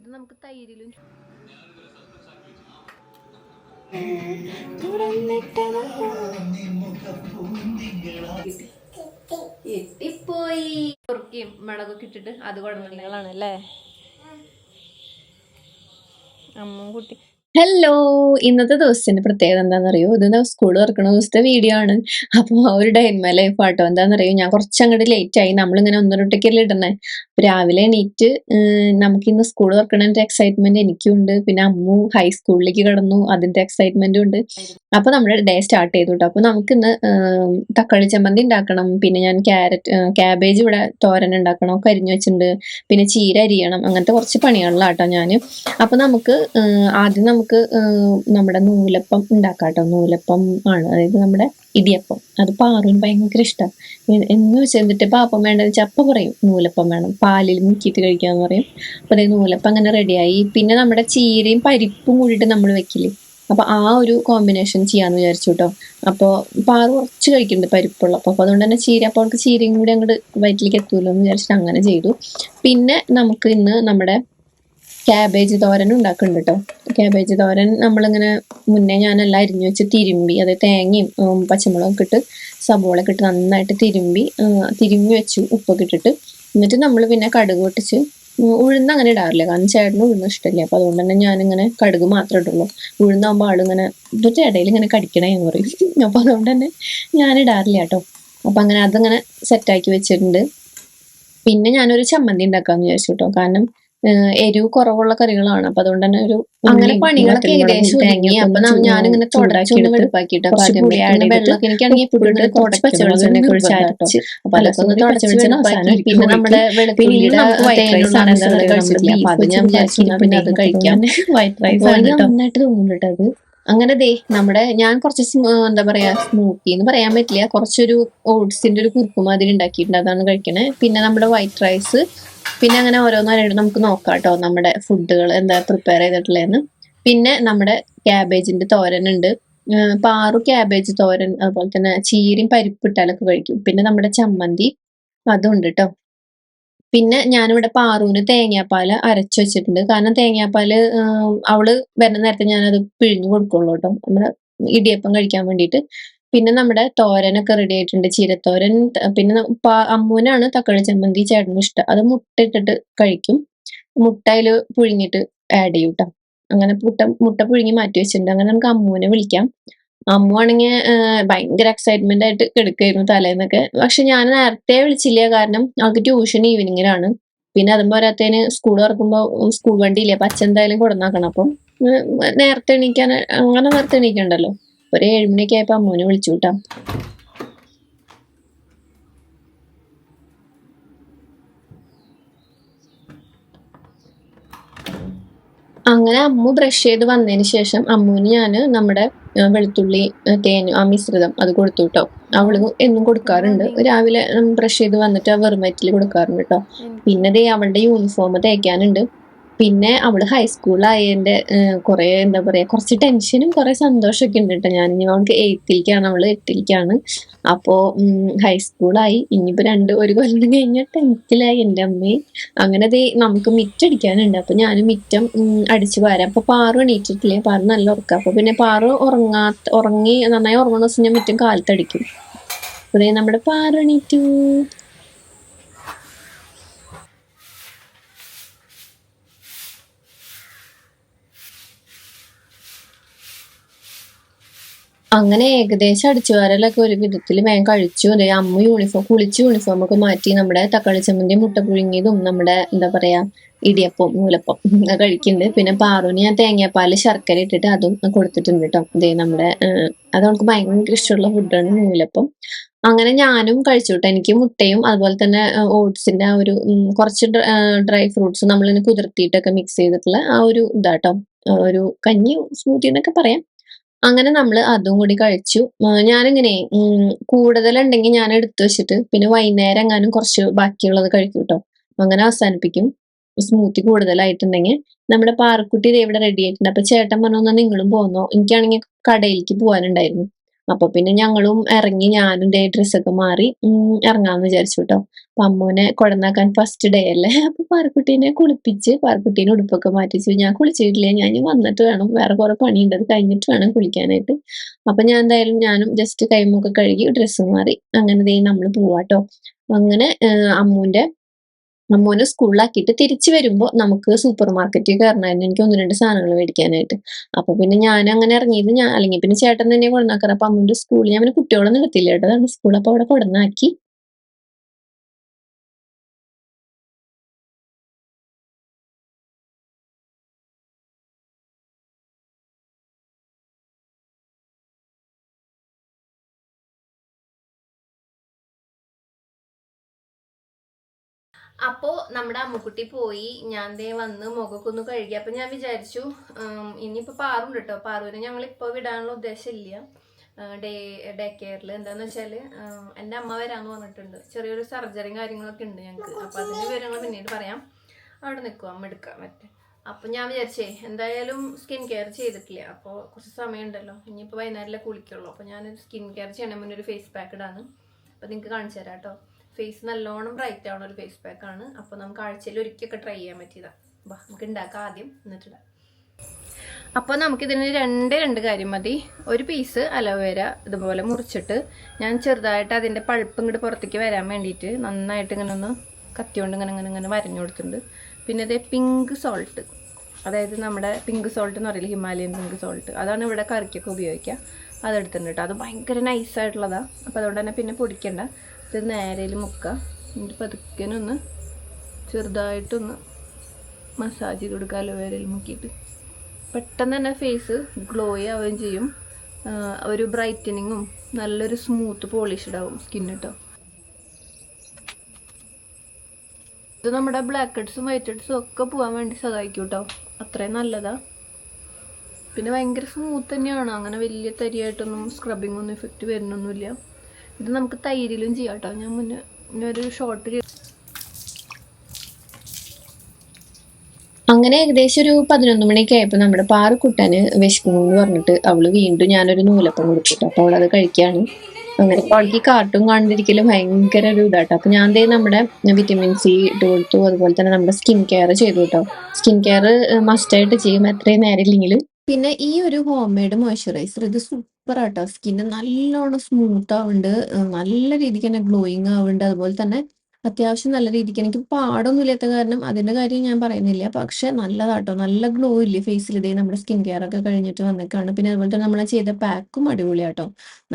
ഇത് നമുക്ക് തൈരിലും എത്തിപ്പോയി കുറുക്കിയും മുളകൊക്കെ ഇട്ടിട്ട് അത് കുടമല്ലികളാണ് അല്ലേ അമ്മ കുട്ടി ഹലോ ഇന്നത്തെ ദിവസത്തിന്റെ പ്രത്യേകത എന്താണെന്നറിയോ? ഇത് സ്കൂൾ തുറക്കണ ദിവസത്തെ വീഡിയോ ആണ്. അപ്പോൾ ആ ഒരു ഡേ ലൈഫ് ആട്ടോ. എന്താണെന്നറിയോ? ഞാൻ കുറച്ച് അങ്ങോട്ട് ലേറ്റ് ആയി. നമ്മളിങ്ങനെ ഒന്നരൊട്ടൊക്കെയല്ലേ ഇടണേ രാവിലെ എണീറ്റ് നമുക്ക് ഇന്ന് സ്കൂൾ തുറക്കണതിന്റെ എക്സൈറ്റ്മെന്റ് എനിക്കും ഉണ്ട് പിന്നെ അമ്മു ഹൈസ്കൂളിലേക്ക് കടന്നു. അതിന്റെ എക്സൈറ്റ്മെന്റും ഉണ്ട്. അപ്പൊ നമ്മുടെ ഡേ സ്റ്റാർട്ട് ചെയ്തു കേട്ടോ അപ്പൊ നമുക്ക് ഇന്ന് തക്കാളി ചമ്മന്തി ഉണ്ടാക്കണം. പിന്നെ ഞാൻ ക്യാരറ്റ് ക്യാബേജ് ഇവിടെ തോരൻ ഉണ്ടാക്കണം. കരിഞ്ഞു വെച്ചിട്ടുണ്ട്. പിന്നെ ചീര അരിയണം. അങ്ങനത്തെ കുറച്ച് പണികളിലാട്ടോ ഞാൻ അപ്പൊ നമുക്ക് ആദ്യം നമുക്ക് നമ്മുടെ നൂലപ്പം ഉണ്ടാക്കാട്ടോ. നൂലപ്പം ആണ്. അതായത് നമ്മുടെ ഇടിയപ്പം. അത് പാറുവിന് ഭയങ്കര ഇഷ്ടമാണ് എന്ന് വെച്ചിട്ട് പാപ്പം വേണ്ടത് ചപ്പ പറയും നൂലപ്പം വേണം. പാലിൽ മുക്കിയിട്ട് കഴിക്കാന്ന് പറയും. അപ്പൊ അതായത് നൂലപ്പം അങ്ങനെ റെഡിയായി പിന്നെ നമ്മുടെ ചീരയും പരിപ്പും കൂടിയിട്ട് നമ്മൾ വെക്കില്ലേ? അപ്പൊ ആ ഒരു കോമ്പിനേഷൻ ചെയ്യാന്ന് വിചാരിച്ചു കേട്ടോ അപ്പോൾ പാറ് കുറച്ച് കഴിക്കുന്നുണ്ട് പരിപ്പുള്ളപ്പോൾ അപ്പോൾ അതുകൊണ്ട് തന്നെ ചീര അപ്പോൾ ചീരയും കൂടി അങ്ങോട്ട് വയറ്റിലേക്ക് എത്തുമല്ലോ എന്ന് വിചാരിച്ചിട്ട് അങ്ങനെ ചെയ്തു. പിന്നെ നമുക്ക് ഇന്ന് നമ്മുടെ ക്യാബേജ് തോരൻ ഉണ്ടാക്കുന്നുണ്ട് കേട്ടോ. ക്യാബേജ് തോരൻ നമ്മളിങ്ങനെ മുന്നേ ഞാനെല്ലാം അരിഞ്ഞു വെച്ച് തിരുമ്പി അത് തേങ്ങയും പച്ചമുളകും പച്ചമുളകൊക്കെ ഇട്ട് സബോളൊക്കെ ഇട്ട് നന്നായിട്ട് തിരുമ്പി തിരുമ്പി വെച്ചു ഉപ്പൊക്കെ ഇട്ടിട്ട്. എന്നിട്ട് നമ്മൾ പിന്നെ കടുക് പൊട്ടിച്ച് ഉഴുന്ന് അങ്ങനെ ഇടാറില്ല? കാരണം ചേട്ടന് ഉഴുന്ന് ഇഷ്ടമില്ല. അപ്പൊ അതുകൊണ്ട് തന്നെ ഞാനിങ്ങനെ കടുക് മാത്രമേ ഇടുള്ളൂ ഉഴുന്നാകുമ്പോൾ ആളിങ്ങനെ ഇതിന്റെ ഇടയിൽ ഇങ്ങനെ കടിക്കണേ എന്ന് പറയും. അപ്പോൾ അതുകൊണ്ട് തന്നെ ഞാൻ ഇടാറില്ല കേട്ടോ. അപ്പൊ അങ്ങനെ അതങ്ങനെ സെറ്റാക്കി വെച്ചിട്ടുണ്ട്. പിന്നെ ഞാനൊരു ചമ്മന്തി ഉണ്ടാക്കാന്ന് വിചാരിച്ചു കേട്ടോ. കാരണം എരിവ് കുറവുള്ള കറികളാണ്. അപ്പൊ അതുകൊണ്ട് തന്നെ ഒരു അങ്ങനെ പണികളൊക്കെ ഏകദേശം ഒതുങ്ങി അപ്പൊ ഞാനിങ്ങനെ തുടച്ചൊന്ന് വെളുപ്പാക്കിയിട്ട് വെള്ളമൊക്കെ എനിക്കാണെങ്കിൽ ഇട്ടിട്ട് കുറച്ച് പച്ചവെള്ളം തന്നെ കുഴിച്ച് അരച്ച്. അപ്പൊ അതൊക്കെ ഒന്ന് തുടച്ച് വെച്ച് പിന്നെ നമ്മുടെ കഴിച്ചിട്ടില്ല അപ്പൊ അത് ഞാൻ വിചാരിച്ചു പിന്നെ അത് കഴിക്കാൻ വൈറ്റ് റൈസ് നന്നായിട്ട് തോന്നുന്നുണ്ട് അത്. അങ്ങനെ ദേ നമ്മുടെ ഞാൻ കുറച്ച് എന്താ പറയാ സ്മൂക്കി എന്ന് പറയാൻ പറ്റില്ല. കുറച്ചൊരു ഓട്സിന്റെ ഒരു കുറുക്കുമാതിരി ഉണ്ടാക്കിയിട്ടുണ്ട്. അതാണ് കഴിക്കണേ. പിന്നെ നമ്മുടെ വൈറ്റ് റൈസ് പിന്നെ അങ്ങനെ ഓരോന്നായിട്ട് നമുക്ക് നോക്കാം കേട്ടോ. നമ്മുടെ ഫുഡുകൾ എന്താ പ്രിപ്പയർ ചെയ്തിട്ടുള്ളതെന്ന്. പിന്നെ നമ്മുടെ ക്യാബേജിന്റെ തോരൻ ഉണ്ട്. പാറു ക്യാബേജ് തോരൻ അതുപോലെ തന്നെ ചീരയും പരിപ്പിട്ടാലൊക്കെ കഴിക്കും. പിന്നെ നമ്മുടെ ചമ്മന്തി അതും ഉണ്ട് കേട്ടോ. പിന്നെ ഞാനിവിടെ പാറുവിന് തേങ്ങാപ്പാൽ അരച്ചു വെച്ചിട്ടുണ്ട്. കാരണം തേങ്ങാപ്പാൽ അവൾ വരുന്ന നേരത്തെ ഞാനത് പിഴിഞ്ഞു കൊടുക്കുള്ളൂ കേട്ടോ. നമ്മുടെ ഇടിയപ്പം കഴിക്കാൻ വേണ്ടിയിട്ട്. പിന്നെ നമ്മുടെ തോരനൊക്കെ റെഡി ആയിട്ടുണ്ട് ചീരത്തോരൻ പിന്നെ അമ്മൂനാണ് തക്കാളി ചമ്മന്തി ചേട്ടനും ഇഷ്ടം. അത് മുട്ട ഇട്ടിട്ട് കഴിക്കും. മുട്ട പുഴുങ്ങിട്ട് പുഴുങ്ങിയിട്ട് ആഡ് ചെയ്യും കേട്ടോ അങ്ങനെ മുട്ട മുട്ട പുഴുങ്ങി മാറ്റി വെച്ചിട്ടുണ്ട്. അങ്ങനെ നമുക്ക് അമ്മൂനെ വിളിക്കാം. അമ്മു ആണെങ്കിൽ ഭയങ്കര എക്സൈറ്റ്മെന്റ് ആയിട്ട് കിടക്കായിരുന്നു തലേന്നൊക്കെ. പക്ഷെ ഞാൻ നേരത്തെ വിളിച്ചില്ല. കാരണം അവൾക്ക് ട്യൂഷൻ ഈവനിങ്ങിലാണ് പിന്നെ അതും പോരാത്തതിന് സ്കൂൾ തുറക്കുമ്പോൾ സ്കൂൾ വണ്ടിയില്ലേ അപ്പൊ അച്ഛൻ എന്തായാലും കൊടുന്നാക്കണം. അപ്പം നേരത്തെ എണീക്കാൻ അങ്ങനെ നേരത്തെ എണീക്കണ്ടല്ലോ? ഒരു ഏഴുമണിയൊക്കെ ആയപ്പോ അമ്മൂനെ വിളിച്ചു കൂട്ടാം അങ്ങനെ അമ്മു ബ്രഷ് ചെയ്ത് വന്നതിന് ശേഷം അമ്മുവിന് ഞാൻ നമ്മുടെ വെളുത്തുള്ളി തേനും തേൻ ആ മിശ്രിതം അത് കൊടുത്തു കേട്ടോ അവൾ എന്നും കൊടുക്കാറുണ്ട്. രാവിലെ ബ്രഷ് ചെയ്ത് വന്നിട്ട് വെറും വയറ്റിൽ കൊടുക്കാറുണ്ട് കേട്ടോ പിന്നെ ദേ അവളുടെ യൂണിഫോം തേക്കാനുണ്ട്. പിന്നെ അവൾ ഹൈസ്കൂളിലായതിന്റെ കുറെ എന്താ പറയാ കുറച്ച് ടെൻഷനും കുറെ സന്തോഷമൊക്കെ ഉണ്ട് കേട്ടോ ഞാൻ ഇനി അവൾക്ക് എയ്ത്തിലേക്കാണ് അവൾ എട്ടിലേക്കാണ് അപ്പോ ഹൈസ്കൂളായി ഇനിയിപ്പോ രണ്ട് ഒരു കൊല്ലം കഴിഞ്ഞാൽ ടെൻത്തിലായി എന്റെ അമ്മയും അങ്ങനെ ദേ നമുക്ക് മിറ്റടിക്കാനുണ്ട് അപ്പൊ ഞാൻ മിറ്റം അടിച്ചു പാരാം. അപ്പൊ പാറു എണീറ്റിട്ടില്ലേ? പാറു നല്ല ഉറക്കം. അപ്പൊ പിന്നെ പാറു ഉറങ്ങാത്ത ഉറങ്ങി നന്നായി ഉറങ്ങുന്ന ദിവസം ഞാൻ മിറ്റം കാലത്തടിക്കും. അപ്പൊ ദേ നമ്മുടെ പാറു എണീറ്റു. അങ്ങനെ ഏകദേശം അടിച്ചുവാരലൊക്കെ ഒരു വിധത്തിൽ വേഗം കഴിച്ചു. അതെ അമ്മ യൂണിഫോം കുളിച്ച് യൂണിഫോം ഒക്കെ മാറ്റി നമ്മുടെ തക്കാളി ചമ്മന്തി മുട്ട പുഴുങ്ങിയതും നമ്മുടെ എന്താ പറയാ ഇടിയപ്പം മൂലപ്പം അത് കഴിക്കുന്നുണ്ട്. പിന്നെ പാറുവിന് ഞാൻ തേങ്ങാപ്പാൽ ശർക്കര ഇട്ടിട്ട് അതും കൊടുത്തിട്ടുണ്ട് കേട്ടോ. ഇതേ നമ്മുടെ അത് നമുക്ക് ഭയങ്കര ഇഷ്ടമുള്ള ഫുഡാണ് മൂലപ്പം അങ്ങനെ ഞാനും കഴിച്ചു കേട്ടോ. എനിക്ക് മുട്ടയും അതുപോലെ തന്നെ ഓട്സിന്റെ ആ ഒരു കുറച്ച് ഡ്രൈ ഫ്രൂട്ട്സ് നമ്മളിങ്ങനെ കുതിർത്തിയിട്ടൊക്കെ മിക്സ് ചെയ്തിട്ടുള്ള ആ ഒരു ഇതാട്ടോ. ഒരു കഞ്ഞി സ്മൂത്തി എന്നൊക്കെ പറയാം. അങ്ങനെ നമ്മൾ അതും കൂടി കഴിച്ചു. ഞാനിങ്ങനെ കൂടുതലുണ്ടെങ്കിൽ ഞാൻ എടുത്തു വെച്ചിട്ട് പിന്നെ വൈകുന്നേരം എങ്ങാനും കുറച്ച് ബാക്കിയുള്ളത് കഴിക്കും കേട്ടോ അങ്ങനെ അവസാനിപ്പിക്കും. സ്മൂത്തി കൂടുതലായിട്ടുണ്ടെങ്കിൽ. നമ്മുടെ പാറക്കുട്ടി ഇവിടെ റെഡി ആയിട്ടുണ്ട്. അപ്പൊ ചേട്ടൻ പറഞ്ഞു നിങ്ങളും പോന്നോ? എനിക്കാണെങ്കിൽ കടയിലേക്ക് പോകാനുണ്ടായിരുന്നു അപ്പൊ പിന്നെ ഞങ്ങളും ഇറങ്ങി ഞാനും ദേ ഡ്രസ്സൊക്കെ മാറി ഇറങ്ങാന്ന് വിചാരിച്ചു കേട്ടോ അപ്പൊ അമ്മുവിനെ കൊടന്നാക്കാൻ ഫസ്റ്റ് ഡേ അല്ലേ? അപ്പൊ പാറക്കുട്ടീനെ കുളിപ്പിച്ച് പാറക്കുട്ടീനെ ഉടുപ്പൊക്കെ മാറ്റിച്ചു ഞാൻ കുളിച്ചിട്ടില്ല? ഞാൻ വന്നിട്ട് വേണം വേറെ കുറെ പണിയുണ്ട് അത് കഴിഞ്ഞിട്ട് വേണം കുളിക്കാനായിട്ട്. അപ്പൊ ഞാൻ എന്തായാലും ഞാനും ജസ്റ്റ് കൈമുഖം കഴുകി ഡ്രസ്സ് മാറി. അങ്ങനെ ദേ നമ്മൾ പോവാട്ടോ. അങ്ങനെ ഏഹ്, അമ്മൂനെ സ്കൂളിലാക്കിയിട്ട് തിരിച്ചു വരുമ്പോൾ നമുക്ക് സൂപ്പർ മാർക്കറ്റിൽ കയറണമായിരുന്നു എനിക്ക് ഒന്ന് രണ്ട് സാധനങ്ങൾ മേടിക്കാനായിട്ട്. അപ്പൊ പിന്നെ ഞാൻ അങ്ങനെ ഇറങ്ങിയത് ഞാൻ അല്ലെങ്കിൽ പിന്നെ ചേട്ടൻ തന്നെ കൊണ്ടാക്കാറ് അപ്പൊ അമ്മൂന്റെ സ്കൂളിൽ ഞാൻ പിന്നെ കുട്ടികളൊന്നും എടുത്തില്ല കേട്ടോ. അതാണ് സ്കൂൾ അപ്പൊ അവിടെ കൊടന്നാക്കി അപ്പോൾ നമ്മുടെ അമ്മുക്കുട്ടി പോയി. ഞാൻ ദേ വന്ന് മുഖക്കൊന്ന് കഴുകി. അപ്പം ഞാൻ വിചാരിച്ചു ഇനിയിപ്പോൾ പാറുണ്ട് കേട്ടോ പാറുവിനെ ഞങ്ങൾ ഇപ്പോൾ വിടാനുള്ള ഉദ്ദേശമില്ല. ഡേ ഡേ കെയറിൽ എന്താണെന്ന് വെച്ചാൽ എന്റെ അമ്മ വരാമെന്ന് പറഞ്ഞിട്ടുണ്ട്. ചെറിയൊരു സർജറിയും കാര്യങ്ങളൊക്കെ ഉണ്ട് ഞങ്ങൾക്ക്. അപ്പോൾ അതിന്റെ വിവരങ്ങൾ പിന്നീട് പറയാം. അവിടെ നിൽക്കും അമ്മ എടുക്കാം മറ്റേ. അപ്പം ഞാൻ വിചാരിച്ചേ എന്തായാലും സ്കിൻ കെയർ ചെയ്തിട്ടില്ല. അപ്പോൾ കുറച്ച് സമയമുണ്ടല്ലോ. ഇനിയിപ്പോൾ വൈകുന്നേരമല്ലേ കുളിക്കുള്ളൂ. അപ്പോൾ ഞാൻ സ്കിൻ കെയർ ചെയ്യണ മുന്നേ ഒരു ഫേസ് പാക്ക് ഇടാണ് അപ്പോൾ നിങ്ങൾക്ക് കാണിച്ചു തരാം കേട്ടോ. ഫേസ് നല്ലോണം ബ്രൈറ്റ് ആവുന്ന ഒരു ഫേസ് പാക്ക് ആണ്. അപ്പോൾ നമുക്ക് ആഴ്ചയിൽ ഒരിക്കലൊക്കെ ട്രൈ ചെയ്യാൻ പറ്റിയതാ. വാ നമുക്ക് ഉണ്ടാക്കാം ആദ്യം. എന്നിട്ടിടാം. അപ്പോൾ നമുക്കിതിന് രണ്ട് രണ്ട് കാര്യം മതി. ഒരു പീസ് അലോവേര ഇതുപോലെ മുറിച്ചിട്ട് ഞാൻ ചെറുതായിട്ട് അതിന്റെ പഴുപ്പ് ഇങ്ങോട്ട് പുറത്തേക്ക് വരാൻ വേണ്ടിയിട്ട് നന്നായിട്ട് ഇങ്ങനെ ഒന്ന് കത്തിയോണ്ട് ഇങ്ങനെ ഇങ്ങനെ ഇങ്ങനെ വരഞ്ഞു കൊടുത്തിട്ടുണ്ട്. പിന്നെ അതേ പിങ്ക് സോൾട്ട് അതായത് നമ്മുടെ പിങ്ക് സോൾട്ട് എന്ന് പറയില്ല ഹിമാലയൻ പിങ്ക് സോൾട്ട് അതാണ് ഇവിടെ കറിക്കൊക്കെ ഉപയോഗിക്കുക. അതെടുത്തിട്ടുണ്ട് കേട്ടോ അത് ഭയങ്കര നൈസായിട്ടുള്ളതാണ് അപ്പോൾ അതുകൊണ്ട് തന്നെ പിന്നെ പൊടിക്കണ്ട. ഇത് നേരയിൽ മുക്കാം. എന്നിട്ട് പതുക്കനൊന്ന് ചെറുതായിട്ടൊന്ന് മസാജ് ചെയ്ത് കൊടുക്കുക അലോവേരയിൽ മുക്കിയിട്ട്. പെട്ടെന്ന് തന്നെ ഫേസ് ഗ്ലോയി ആവുകയും ചെയ്യും. ഒരു ബ്രൈറ്റനിങ്ങും നല്ലൊരു സ്മൂത്ത് പോളിഷ്ഡ് ആവും സ്കിൻ കേട്ടോ ഇത് നമ്മുടെ ബ്ലാക്ക് ഹെഡ്സും വൈറ്റ് ഹെഡ്സും ഒക്കെ പോകാൻ വേണ്ടി സഹായിക്കും കേട്ടോ അത്രയും നല്ലതാ. പിന്നെ ഭയങ്കര സ്മൂത്ത് തന്നെയാണ്. അങ്ങനെ വലിയ തരിയായിട്ടൊന്നും സ്ക്രബിംഗ് ഒന്നും ഇഫക്റ്റ് വരുന്നൊന്നുമില്ല ഇത് നമുക്ക് തൈരിലും ചെയ്യാം കേട്ടോ. ഞാൻ മുന്നേ ഒരു ഷോർട്ട് അങ്ങനെ ഏകദേശം ഒരു പതിനൊന്ന് മണിയൊക്കെ ആയപ്പോൾ നമ്മുടെ പാറുക്കുട്ടന് വിശക്കുന്നു എന്ന് പറഞ്ഞിട്ട് അവൾ വീണ്ടും ഞാനൊരു നൂലപ്പം കൊടുത്തിട്ട് അപ്പോൾ അവളത് കഴിക്കുകയാണ് അങ്ങനെ അപ്പൊ അവൾക്ക് കാർട്ടൂൺ കാണുന്നിരിക്കലും ഭയങ്കര ഒരു ഇതാട്ടോ അപ്പോൾ ഞാൻ ദേ നമ്മുടെ വിറ്റമിൻ സി ഇട്ട് കൊടുത്തു. അതുപോലെ തന്നെ നമ്മുടെ സ്കിൻ കെയർ ചെയ്തു കേട്ടോ. സ്കിൻ കെയർ മസ്റ്റായിട്ട് ചെയ്യും. എത്രയും നേരം ഇല്ലെങ്കിൽ പിന്നെ ഈ ഒരു ഹോം മെയ്ഡ് മോയ്സ്ചറൈസർ ഇത് സൂപ്പർ ആട്ടോ സ്കിന്ന് നല്ലോണം സ്മൂത്ത് ആവുന്നുണ്ട് നല്ല രീതിക്ക് തന്നെ ഗ്ലോയിങ് ആവുന്നുണ്ട് അതുപോലെ തന്നെ അത്യാവശ്യം നല്ല രീതിക്ക് എനിക്ക് പാടൊന്നും ഇല്ലാത്ത കാരണം അതിന്റെ കാര്യം ഞാൻ പറയുന്നില്ല. പക്ഷെ നല്ലതാട്ടോ. നല്ല ഗ്ലോ ഇല്ലേ ഫേസിൽ ഇതേ നമ്മുടെ സ്കിൻ കെയർ ഒക്കെ കഴിഞ്ഞിട്ട് വന്നേക്കാണ്. പിന്നെ അതുപോലെ തന്നെ നമ്മൾ ചെയ്ത പാക്കും അടിപൊളിയാട്ടോ.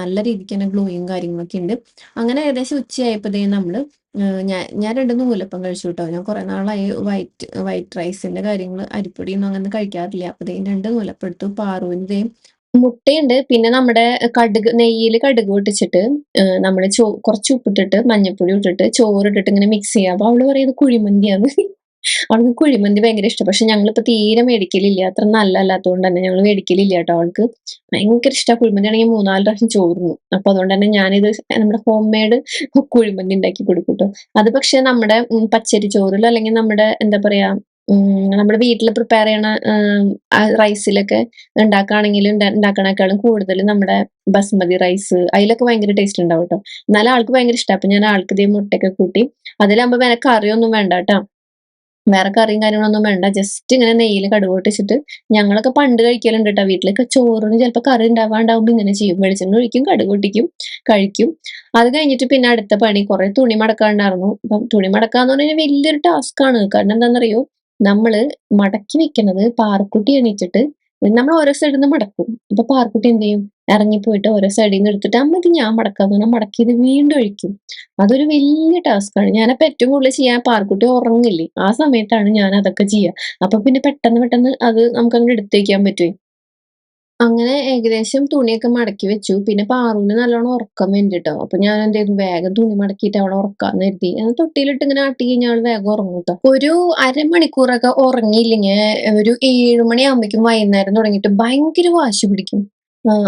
നല്ല രീതിക്ക് തന്നെ ഗ്ലോയും കാര്യങ്ങളൊക്കെ ഉണ്ട് അങ്ങനെ ഏകദേശം ഉച്ചയായപ്പോഴേ നമ്മൾ ഞാൻ ഞാൻ രണ്ട് നൂലപ്പം കഴിച്ചു കേട്ടോ ഞാൻ കുറെ നാളായി വൈറ്റ് വൈറ്റ് റൈസിന്റെ കാര്യങ്ങൾ അരിപ്പൊടിയൊന്നും അങ്ങനെ കഴിക്കാറില്ല. അപ്പൊ ദേ രണ്ട് നൂലപ്പം എടുത്തു. പാറുവിന്റെ മുട്ടയുണ്ട്. പിന്നെ നമ്മുടെ കടുക് നെയ്യിൽ കടുക് പൊട്ടിച്ചിട്ട് നമ്മൾ ചോ കുറച്ച് ഉപ്പിട്ടിട്ട് മഞ്ഞപ്പൊടി ഇട്ടിട്ട് ചോറ് ഇട്ടിട്ട് ഇങ്ങനെ മിക്സ് ചെയ്യുക അപ്പൊ അവൾ പറയുന്നത് കുഴിമന്തിയാണ് അവൾക്ക് കുഴിമന്തി ഭയങ്കര ഇഷ്ടം. പക്ഷെ ഞങ്ങളിപ്പോ തീരെ മേടിക്കലില്ല. അത്ര നല്ല അല്ലാത്തതുകൊണ്ട് തന്നെ ഞങ്ങൾ മേടിക്കലില്ല കേട്ടോ അവൾക്ക്. ഭയങ്കര ഇഷ്ടമാണ് കുഴിമന്തി ആണെങ്കിൽ മൂന്നാൽ പ്രാവശ്യം ചോറുന്നു അപ്പൊ അതുകൊണ്ട് തന്നെ ഞാനിത് നമ്മുടെ ഹോം മെയ്ഡ് കുഴിമന്തി ഉണ്ടാക്കി കൊടുക്കും കേട്ടോ. അത് പക്ഷെ നമ്മുടെ പച്ചരി ചോറിലോ അല്ലെങ്കിൽ നമ്മുടെ എന്താ പറയാ നമ്മുടെ വീട്ടിൽ പ്രിപ്പയർ ചെയ്യണ റൈസിലൊക്കെ ഉണ്ടാക്കുകയാണെങ്കിൽ ഉണ്ടാക്കണേക്കാളും കൂടുതൽ നമ്മുടെ ബസ്മതി റൈസ് അതിലൊക്കെ ഭയങ്കര ടേസ്റ്റ് ഉണ്ടാവും കേട്ടോ എന്നാലും ആൾക്ക് ഭയങ്കര ഇഷ്ടമാണ് അപ്പൊ ഞാൻ ആൾക്ക് ഇതേ മുട്ടയൊക്കെ കൂട്ടി അതിലാകുമ്പോൾ വേറെ കറിയൊന്നും വേണ്ട കേട്ടോ വേറെ കറിയും കാര്യങ്ങളൊന്നും വേണ്ട. ജസ്റ്റ് ഇങ്ങനെ നെയ്യിൽ കടുക് പൊട്ടിച്ചിട്ട് ഞങ്ങളൊക്കെ പണ്ട് കഴിക്കലുണ്ട് കേട്ടോ വീട്ടിലൊക്കെ ചോറിന് ചിലപ്പോൾ കറി ഉണ്ടാവാണ്ടാവുമ്പോൾ ഇങ്ങനെ ചെയ്യും. വെളിച്ചെണ്ണ ഒഴിക്കും കടുക് പൊട്ടിക്കും കഴിക്കും. അത് കഴിഞ്ഞിട്ട് പിന്നെ അടുത്ത പണി കുറെ തുണി മടക്കാണ്ടായിരുന്നു. അപ്പം തുണി മടക്കാന്ന് പറഞ്ഞാൽ വലിയൊരു ടാസ്ക് ആണ്. കാരണം എന്താണെന്നറിയോ നമ്മൾ മടക്കി വെക്കുന്നത് പാറക്കുട്ടി എണീച്ചിട്ട് നമ്മൾ ഓരോ സൈഡിൽ നിന്ന് മടക്കും. അപ്പൊ പാറക്കുട്ടി എന്ത് ചെയ്യും? ഇറങ്ങിപ്പോയിട്ട് ഓരോ സൈഡിൽ നിന്ന് എടുത്തിട്ട് അമ്മ ഇത് ഞാൻ മടക്കാന്ന് പറഞ്ഞാൽ മടക്കിയത് വീണ്ടും ഒഴിക്കും. അതൊരു വലിയ ടാസ്ക്കാണ് ഞാനപ്പോൾ ഏറ്റവും കൂടുതൽ ചെയ്യാൻ പാർക്കുട്ടി ഉറങ്ങില്ലേ? ആ സമയത്താണ് ഞാൻ അതൊക്കെ ചെയ്യുക അപ്പൊ പിന്നെ പെട്ടെന്ന് പെട്ടെന്ന് അത് നമുക്ക് എടുത്തേക്കാൻ പറ്റുമേ അങ്ങനെ ഏകദേശം തുണിയൊക്കെ മടക്കി വെച്ചു. പിന്നെ പാറുവിന് നല്ലോണം ഉറക്കം വേണ്ടിട്ടോ. അപ്പൊ ഞാൻ എന്ത് വേഗം തുണി മടക്കിയിട്ട് അവളെ ഉറക്കാന്ന് കരുതി. തൊട്ടിയിലിട്ട് ഇങ്ങനെ ആട്ടി കഴിഞ്ഞാൽ വേഗം ഉറങ്ങും കേട്ടോ ഒരു അരമണിക്കൂറൊക്കെ ഉറങ്ങിയില്ലെങ്കിൽ ഒരു ഏഴു മണിയാകുമ്പോഴേക്കും വൈകുന്നേരം തുടങ്ങിയിട്ട് ഭയങ്കര വാശി പിടിക്കും.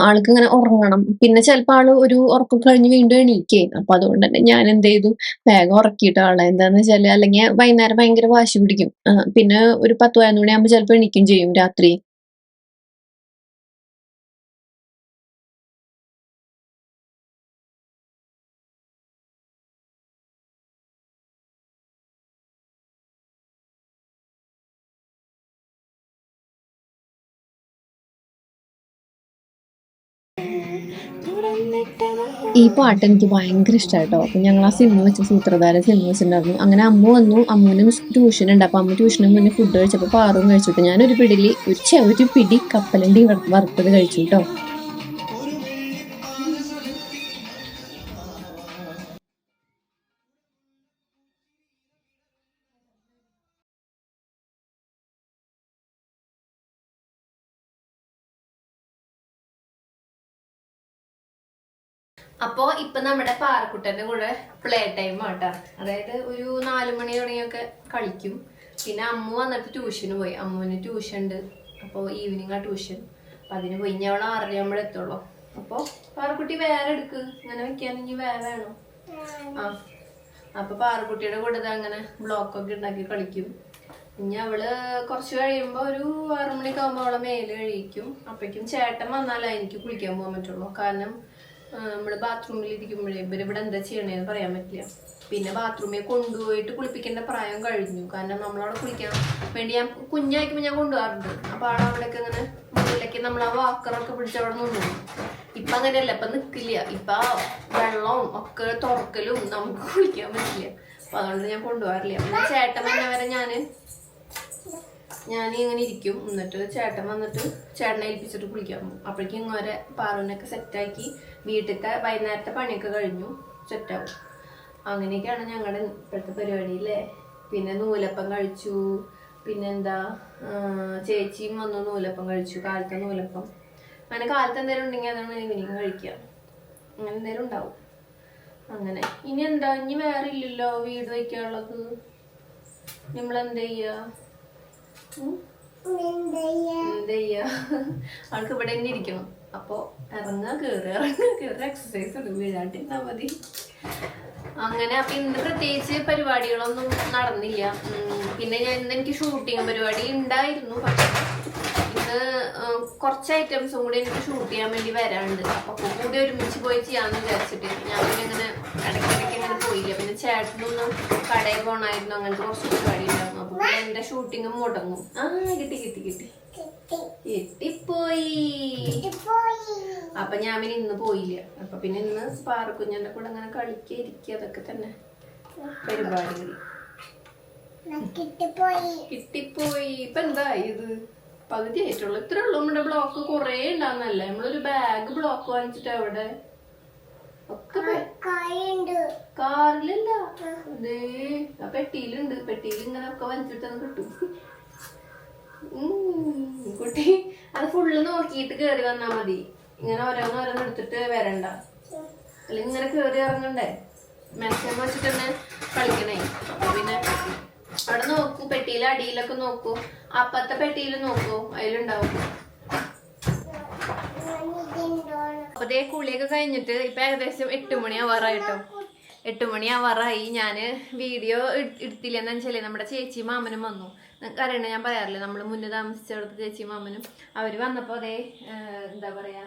ആൾക്ക് ഇങ്ങനെ ഉറങ്ങണം. പിന്നെ ചിലപ്പോൾ ആൾ ഒരു ഉറക്കം കഴിഞ്ഞ് വീണ്ടും എണീക്കേ. അപ്പൊ അതുകൊണ്ട് തന്നെ ഞാൻ എന്ത് ചെയ്തു വേഗം ഉറക്കിയിട്ട് ആളെ എന്താന്ന് വെച്ചാൽ അല്ലെങ്കിൽ വൈകുന്നേരം ഭയങ്കര വാശി പിടിക്കും. പിന്നെ ഒരു പത്ത് പതിനൊന്ന് മണിയാകുമ്പോൾ ചിലപ്പോൾ എണീക്കും ചെയ്യും രാത്രി. ഈ പാട്ട് എനിക്ക് ഭയങ്കര ഇഷ്ടമായിട്ടോ അപ്പം ഞങ്ങൾ ആ സിനിമ വെച്ച സൂത്രധാര സിനിമ വെച്ചിട്ടുണ്ടായിരുന്നു. അങ്ങനെ അമ്മ വന്നു. അമ്മൂനും ട്യൂഷൻ ഉണ്ട്. അപ്പം അമ്മ ട്യൂഷന് മുന്നേ ഫുഡ് കഴിച്ചപ്പോൾ പാറും കഴിച്ചു. കേട്ടോ ഞാനൊരു പിടിയിൽ ഒരു ചെറിയ പിടി കപ്പലണ്ടി വറുത്തത് കഴിച്ചു കേട്ടോ അപ്പോ ഇപ്പൊ നമ്മുടെ പാറക്കുട്ടന്റെ കൂടെ പ്ലേ ടൈം ആട്ടാ. അതായത് ഒരു നാലു മണി തുടങ്ങിയൊക്കെ കളിക്കും. പിന്നെ അമ്മു വന്നിട്ട് ട്യൂഷന് പോയി. അമ്മുവിന് ട്യൂഷൻ ഉണ്ട്. അപ്പോൾ ഈവനിങ് ആ ട്യൂഷൻ അപ്പൊ അതിന് പോയി. ഇനി അവൾ ആറര നമ്മൾ എത്തുള്ളൂ. അപ്പൊ പാറക്കുട്ടി വേറെ എടുക്ക്. ഇങ്ങനെ വെക്കാൻ ഇനി വേറെ വേണോ. ആ. അപ്പൊ പാറക്കുട്ടിയുടെ കൂടെ അങ്ങനെ ബ്ലോക്ക് ഒക്കെ ഉണ്ടാക്കി കളിക്കും. ഇനി അവൾ കുറച്ച് കഴിയുമ്പോ ഒരു ആറു മണിക്ക് ആകുമ്പോ അവളെ മേൽ കഴിക്കും അപ്പോഴേക്കും ചേട്ടൻ വന്നാലേ എനിക്ക് കുളിക്കാൻ പോകാൻ പറ്റുള്ളൂ. കാരണം ആ, നമ്മൾ ബാത്റൂമിൽ ഇരിക്കുമ്പോഴേ ഇവർ ഇവിടെ എന്താ ചെയ്യണേന്ന് പറയാൻ പറ്റില്ല. പിന്നെ ബാത്റൂമിൽ കൊണ്ടുപോയിട്ട് കുളിപ്പിക്കേണ്ട പ്രായം കഴിഞ്ഞു. കാരണം നമ്മളവിടെ കുളിക്കാൻ വേണ്ടി ഞാൻ കുഞ്ഞായിരിക്കുമ്പോൾ ഞാൻ കൊണ്ടുപോകാറുണ്ട്. അപ്പൊ ആടെ അവിടെയൊക്കെ ഇങ്ങനെ മുകളിലേക്ക് നമ്മൾ ആ വാക്കറൊക്കെ പിടിച്ച് അവിടെ നിന്നു ഇപ്പൊ അങ്ങനെയല്ല ഇപ്പൊ നിക്കില്ല. ഇപ്പൊ വെള്ളവും ഒക്കെ തുറക്കലും നമുക്ക് കുളിക്കാൻ പറ്റില്ല. അപ്പൊ അതുകൊണ്ട് ഞാൻ കൊണ്ടുപോകാറില്ല. പിന്നെ ചേട്ടൻ വന്ന വരെ ഞാൻ ഞാൻ ഇങ്ങനെ ഇരിക്കും. എന്നിട്ട് ചേട്ടൻ വന്നിട്ട് ചേട്ടനെ ഏൽപ്പിച്ചിട്ട് കുളിക്കാൻ പോകും. അപ്പോഴേക്കും ഇങ്ങനെ പാറുവിനൊക്കെ സെറ്റാക്കി വീട്ടിലത്തെ വൈകുന്നേരത്തെ പണിയൊക്കെ കഴിഞ്ഞു. സെറ്റാവും അങ്ങനെയൊക്കെയാണ് ഞങ്ങളുടെ ഇപ്പോഴത്തെ പരിപാടി അല്ലേ? പിന്നെ നൂലപ്പം കഴിച്ചു. പിന്നെന്താ? ചേച്ചിയും വന്നു നൂലപ്പം കഴിച്ചു. കാലത്തെ നൂലപ്പം. അങ്ങനെ കാലത്ത് എന്തെങ്കിലും ഉണ്ടെങ്കിൽ അതാണ് ഈവനിങ് കഴിക്കുക. അങ്ങനെ എന്തെങ്കിലും ഉണ്ടാവും. അങ്ങനെ. ഇനി എന്താ? ഇനി വേറെ ഇല്ലല്ലോ വീട് വയ്ക്കാനുള്ളത്. നമ്മൾ എന്താ ചെയ്യാ ഉം? എന്ത് ചെയ്യാ അവൾക്ക് ഇവിടെ തന്നെ ഇരിക്കണം. അപ്പൊ ഇറങ്ങാ കേറുക ഇറങ്ങാ കേറുക എക്സസൈസ് ഉണ്ട് വീഴാണ്ടിരുന്നാ മതി. അങ്ങനെ അപ്പൊ ഇന്ന് പ്രത്യേകിച്ച് പരിപാടികളൊന്നും നടന്നില്ല. പിന്നെ ഞാൻ ഇന്ന് എനിക്ക് ഷൂട്ടിംഗ് പരിപാടി ഉണ്ടായിരുന്നു. പക്ഷെ ഇന്ന് കുറച്ച് ഐറ്റംസും കൂടി എനിക്ക് ഷൂട്ട് ചെയ്യാൻ വേണ്ടി വരാനുണ്ട്. അപ്പൊ കൂടി ഒരുമിച്ച് പോയി ചെയ്യാന്ന് വിചാരിച്ചിട്ട് ഞാൻ പിന്നെ ഇങ്ങനെ ഇടയ്ക്കിടയ്ക്ക് ഇങ്ങനെ പോയില്ല. പിന്നെ ചേട്ടനൊന്നും കടയിൽ പോകണമായിരുന്നു അങ്ങനത്തെ കുറച്ച് പരിപാടി ഉണ്ടായിരുന്നു. പിന്നെ എന്റെ ഷൂട്ടിങ്ങും മുടങ്ങും. ആ കിട്ടി കിട്ടി കിട്ടി. കിട്ടിപ്പോയി. അപ്പൊ ഞാൻ പിന്നെ ഇന്ന് പോയില്ല. അപ്പൊ പിന്നെ ഇന്ന് പാറക്കുഞ്ഞന്റെ കൂടെ അങ്ങനെ കളിക്കുക ഇരിക്കുക അതൊക്കെ തന്നെ പരിപാടികൾ കിട്ടിപ്പോയി. ഇപ്പൊ എന്താ ഇത്? പകുതി ആയിട്ടുള്ളൂ ഇത്രേ ഉള്ളൂ. നമ്മുടെ ബ്ലോക്ക് കൊറേ ഉണ്ടാവുന്നല്ലേ നമ്മളൊരു ബാഗ് ബ്ലോക്ക് വാങ്ങിച്ചിട്ട് എവിടെ? ഒക്കെ കാറിലല്ല. അതേ ആ പെട്ടിയിലുണ്ട്. പെട്ടിയിൽ ഇങ്ങനെ ഒക്കെ വലിച്ചിട്ട് കിട്ടും. കുട്ടി അത് ഫുള്ള് നോക്കിയിട്ട് കേറി വന്നാ മതി. ഇങ്ങനെ ഓരോന്ന് ഓരോന്ന് എടുത്തിട്ട് വരണ്ട. അല്ലെങ്കിൽ ഇങ്ങനെ കേറി ഇറങ്ങണ്ടേ? മാക്സിമം വെച്ചിട്ട് തന്നെ കളിക്കണേ. അപ്പൊ പിന്നെ അവിടെ നോക്കൂ പെട്ടിയിലെ അടിയിലൊക്കെ നോക്കൂ. അപ്പത്തെ പെട്ടിയിൽ നോക്കൂ അതിലുണ്ടാവും. അപ്പൊ ദേ കുളിയൊക്കെ കഴിഞ്ഞിട്ട് ഇപ്പൊ ഏകദേശം എട്ട് മണി ആവാറായിട്ടോ. എട്ട് മണി ആവാറായി. ഞാൻ വീഡിയോ എടുത്തില്ല എന്താ വെച്ചാൽ നമ്മുടെ ചേച്ചി മാമനും വന്നു. അറിയണ ഞാൻ പറയാറില്ല? നമ്മൾ മുന്നേ താമസിച്ചവിടുത്തെ ചേച്ചി മാമനും. അവർ വന്നപ്പോൾ അതേ എന്താ പറയാ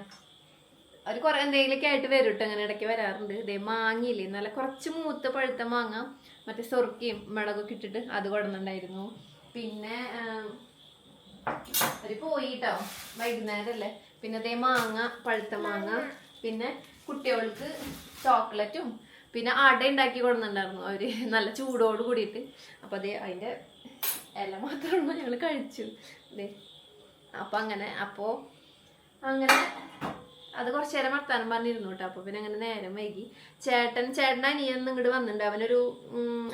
അവർ കുറേ എന്തെങ്കിലുമൊക്കെ ആയിട്ട് വരും കേട്ടോ അങ്ങനെ ഇടയ്ക്ക് വരാറുണ്ട്. ഇതേ മാങ്ങയില്ലേ? നല്ല കുറച്ച് മൂത്ത പഴുത്ത മാങ്ങ മറ്റേ സൊറുക്കിയും മുളകൊക്കെ ഇട്ടിട്ട് അത് കൊടുന്നുണ്ടായിരുന്നു പിന്നെ അവർ പോയിട്ടോ വൈകുന്നേരല്ലേ? പിന്നെ അതേ മാങ്ങ പഴുത്ത മാങ്ങ പിന്നെ കുട്ടികൾക്ക് ചോക്ലേറ്റും പിന്നെ അട ഉണ്ടാക്കി കൊടുക്കുന്നുണ്ടായിരുന്നു അവർ. നല്ല ചൂടോട് കൂടിയിട്ട്. അപ്പൊ അതേ അതിന്റെ ഇല മാത്രമാണ് ഞങ്ങൾ കഴിച്ചു. അതെ അപ്പൊ അങ്ങനെ അപ്പോ അങ്ങനെ അത് കുറച്ചു നേരം വർത്താനം പറഞ്ഞിരുന്നു കേട്ടോ അപ്പൊ പിന്നെ അങ്ങനെ നേരം വൈകി. ചേട്ടൻ ചേട്ടൻ അനിയൻ ഇങ്ങോട്ട് വന്നിട്ടുണ്ട്. അവനൊരു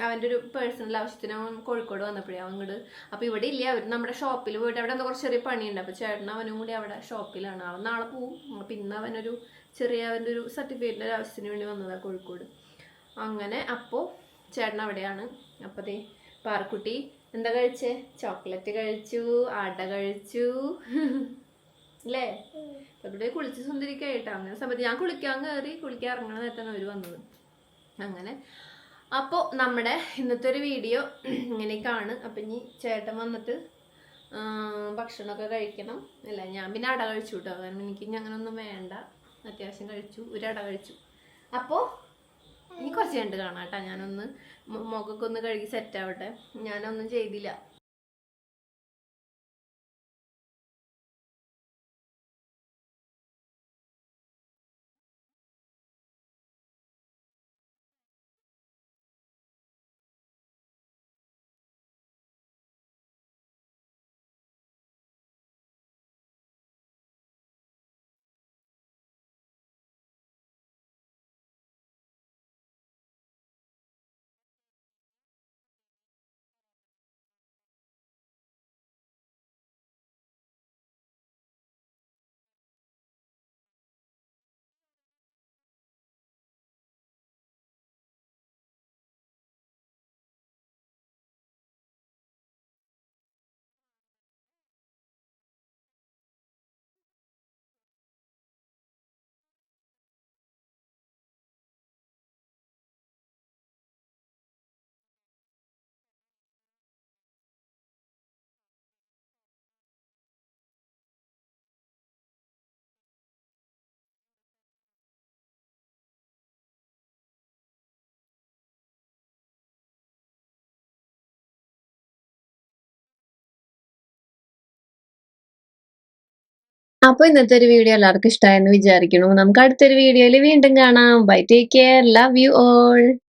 അവന്റെ ഒരു പേഴ്സണൽ ആവശ്യത്തിന് അവൻ കോഴിക്കോട് വന്നപ്പോഴേ അവൻ ഇങ്ങോട്ട് അപ്പൊ ഇവിടെ ഇല്ല. അവർ നമ്മുടെ ഷോപ്പിൽ പോയിട്ട് അവിടെ എന്തോ കുറച്ച് ചെറിയ പണിയുണ്ട്. അപ്പൊ ചേട്ടൻ അവനും കൂടി അവിടെ ഷോപ്പിലാണ് അവൻ നാളെ പോവും. അപ്പൊ ഇന്ന് അവനൊരു ചെറിയ അവന്റെ ഒരു സർട്ടിഫിക്കറ്റിന്റെ ഒരു ആവശ്യത്തിന് വേണ്ടി വന്നതാണ് കോഴിക്കോട്. അങ്ങനെ അപ്പോൾ ചേട്ടൻ അവിടെയാണ്. അപ്പോൾ ദേ പാർക്കുട്ടി എന്താ കഴിച്ചേ? ചോക്ലേറ്റ് കഴിച്ചു അട കഴിച്ചു. അല്ലേ ഇവിടെ കുളിച്ച് സുന്ദരിക്കായിട്ടാ അങ്ങനെ സമയത്ത് ഞാൻ കുളിക്കാൻ കയറി കുളിക്കാൻ ഇറങ്ങണ നേരത്താണ് അവർ വന്നത്. അങ്ങനെ. അപ്പോൾ നമ്മുടെ ഇന്നത്തെ ഒരു വീഡിയോ ഇങ്ങനെയൊക്കെയാണ്. അപ്പം ഇനി ചേട്ടൻ വന്നിട്ട് ഭക്ഷണമൊക്കെ കഴിക്കണം. അല്ല ഞാൻ പിന്നെ അട കഴിച്ചു കേട്ടോ കാരണം എനിക്ക് ഇനി അങ്ങനൊന്നും വേണ്ട. അത്യാവശ്യം കഴിച്ചു. ഒരു അട കഴിച്ചു. അപ്പോൾ ഇനി കുറച്ച് കണ്ട് കാണാം കേട്ടോ ഞാനൊന്ന് മുഖക്കൊന്ന് മുഖമൊക്കെ ഒന്ന് കഴുകി സെറ്റ് ആവട്ടെ. ഞാനൊന്നും ചെയ്തില്ല. അപ്പൊ ഇന്നത്തെ ഒരു വീഡിയോ എല്ലാവർക്കും ഇഷ്ടമായെന്ന് വിചാരിക്കുന്നു. നമുക്ക് അടുത്തൊരു വീഡിയോയിൽ വീണ്ടും കാണാം. Bye take care love you all